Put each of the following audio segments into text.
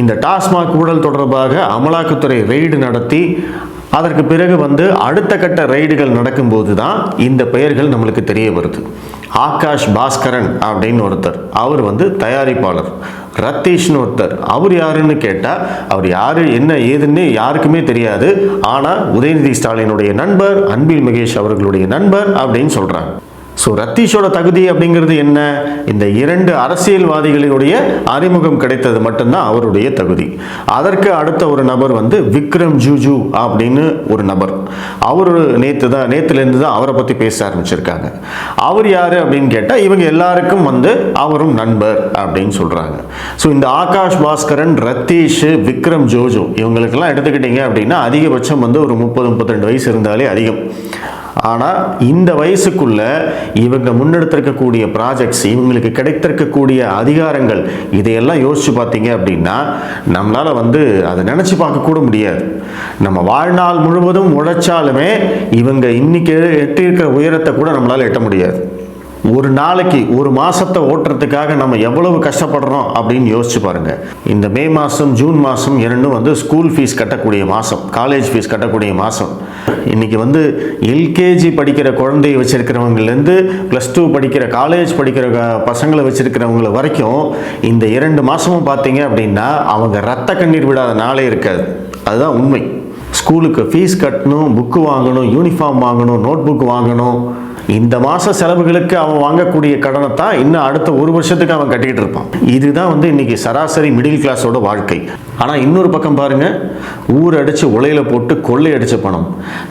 இந்த டாஸ்மாக் ஊழல் தொடர்பாக அமலாக்கத்துறை ரெய்டு நடத்தி அதற்கு பிறகு வந்து அடுத்த கட்ட ரைடுகள் நடக்கும்போது தான் இந்த பெயர்கள் நம்மளுக்கு தெரிய வருது. ஆகாஷ் பாஸ்கரன் அப்படின்னு ஒருத்தர் அவர் வந்து தயாரிப்பாளர். ரத்தீஷ்னு ஒருத்தர் அவர் யாருன்னு கேட்டால் அவர் யார் என்ன ஏதுன்னு யாருக்குமே தெரியாது. ஆனால் உதயநிதி ஸ்டாலினுடைய நண்பர் அன்பில் மகேஷ் அவர்களுடைய நண்பர் அப்படின்னு சொல்கிறாங்க ஸோ ரத்தீஷோட தகுதி அப்படிங்கிறது என்ன? இந்த இரண்டு அரசியல்வாதிகளினுடைய அறிமுகம் கிடைத்தது மட்டும்தான் அவருடைய தகுதி. அதற்கு அடுத்த ஒரு நபர் வந்து விக்ரம் ஜூஜு அப்படின்னு ஒரு நபர். அவர் நேற்று தான் நேற்றுலேருந்து தான் அவரை பற்றி பேச ஆரம்பிச்சிருக்காங்க. அவர் யார் அப்படின்னு கேட்டால் இவங்க எல்லாருக்கும் வந்து அவரும் நண்பர் அப்படின்னு சொல்கிறாங்க ஸோ இந்த ஆகாஷ் பாஸ்கரன் ரத்தீஷ் விக்ரம் ஜோஜோ இவங்களுக்கெல்லாம் எடுத்துக்கிட்டீங்க அப்படின்னா அதிகபட்சம் வந்து ஒரு முப்பது முப்பத்திரெண்டு வயசு இருந்தாலே அதிகம். ஆனால் இந்த வயசுக்குள்ள இவங்க முன்னெடுத்திருக்கக்கூடிய ப்ராஜெக்ட்ஸ் இவங்களுக்கு கிடைத்திருக்கக்கூடிய அதிகாரங்கள் இதையெல்லாம் யோசிச்சு பார்த்தீங்க அப்படின்னா நம்மளால் வந்து அதை நினச்சி பார்க்கக்கூட முடியாது. நம்ம வாழ்நாள் முழுவதும் உழைச்சாலுமே இவங்க இன்னைக்கு எட்டியிருக்கிற உயரத்தை கூட நம்மளால் எட்ட முடியாது. ஒரு நாளைக்கு ஒரு மாதத்தை ஓட்டுறதுக்காக நம்ம எவ்வளவு கஷ்டப்படுறோம் அப்படின்னு யோசிச்சு பாருங்கள் இந்த மே மாதம் ஜூன் மாதம் இரண்டும் வந்து ஸ்கூல் ஃபீஸ் கட்டக்கூடிய மாதம் காலேஜ் ஃபீஸ் கட்டக்கூடிய மாதம் இன்னைக்கு வந்து எல்கேஜி படிக்கிற குழந்தைய வச்சுருக்கிறவங்கலேருந்து ப்ளஸ் டூ படிக்கிற காலேஜ் படிக்கிற க- பசங்களை வச்சுருக்கிறவங்கள வரைக்கும் இந்த இரண்டு மாதமும் பார்த்தீங்க அப்படின்னா அவங்க ரத்த கண்ணீர் விடாத நாளே இருக்காது. அதுதான் உண்மை. ஸ்கூலுக்கு ஃபீஸ் கட்டணும் புக்கு வாங்கணும் யூனிஃபார்ம் வாங்கணும் நோட் புக் வாங்கணும். இந்த மாத செலவுகளுக்கு அவன் வாங்கக்கூடிய கடனை தான் இன்னும் அடுத்த ஒரு வருஷத்துக்கு அவன் கட்டிக்கிட்டு இருப்பான். இதுதான் வந்து இன்னைக்கு சராசரி மிடில் கிளாஸோட வாழ்க்கை. ஆனால் இன்னொரு பக்கம் பாருங்க ஊர் அடித்து உலையில போட்டு கொள்ளை அடித்த பணம்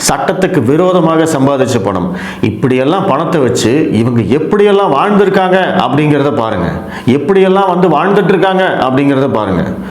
சட்டத்துக்கு விரோதமாக சம்பாதிச்ச பணம் இப்படியெல்லாம் பணத்தை வச்சு இவங்க எப்படியெல்லாம் வாழ்ந்திருக்காங்க அப்படிங்கிறத பாருங்க. எப்படியெல்லாம் வந்து வாழ்ந்துட்டு இருக்காங்க அப்படிங்கிறத பாருங்க.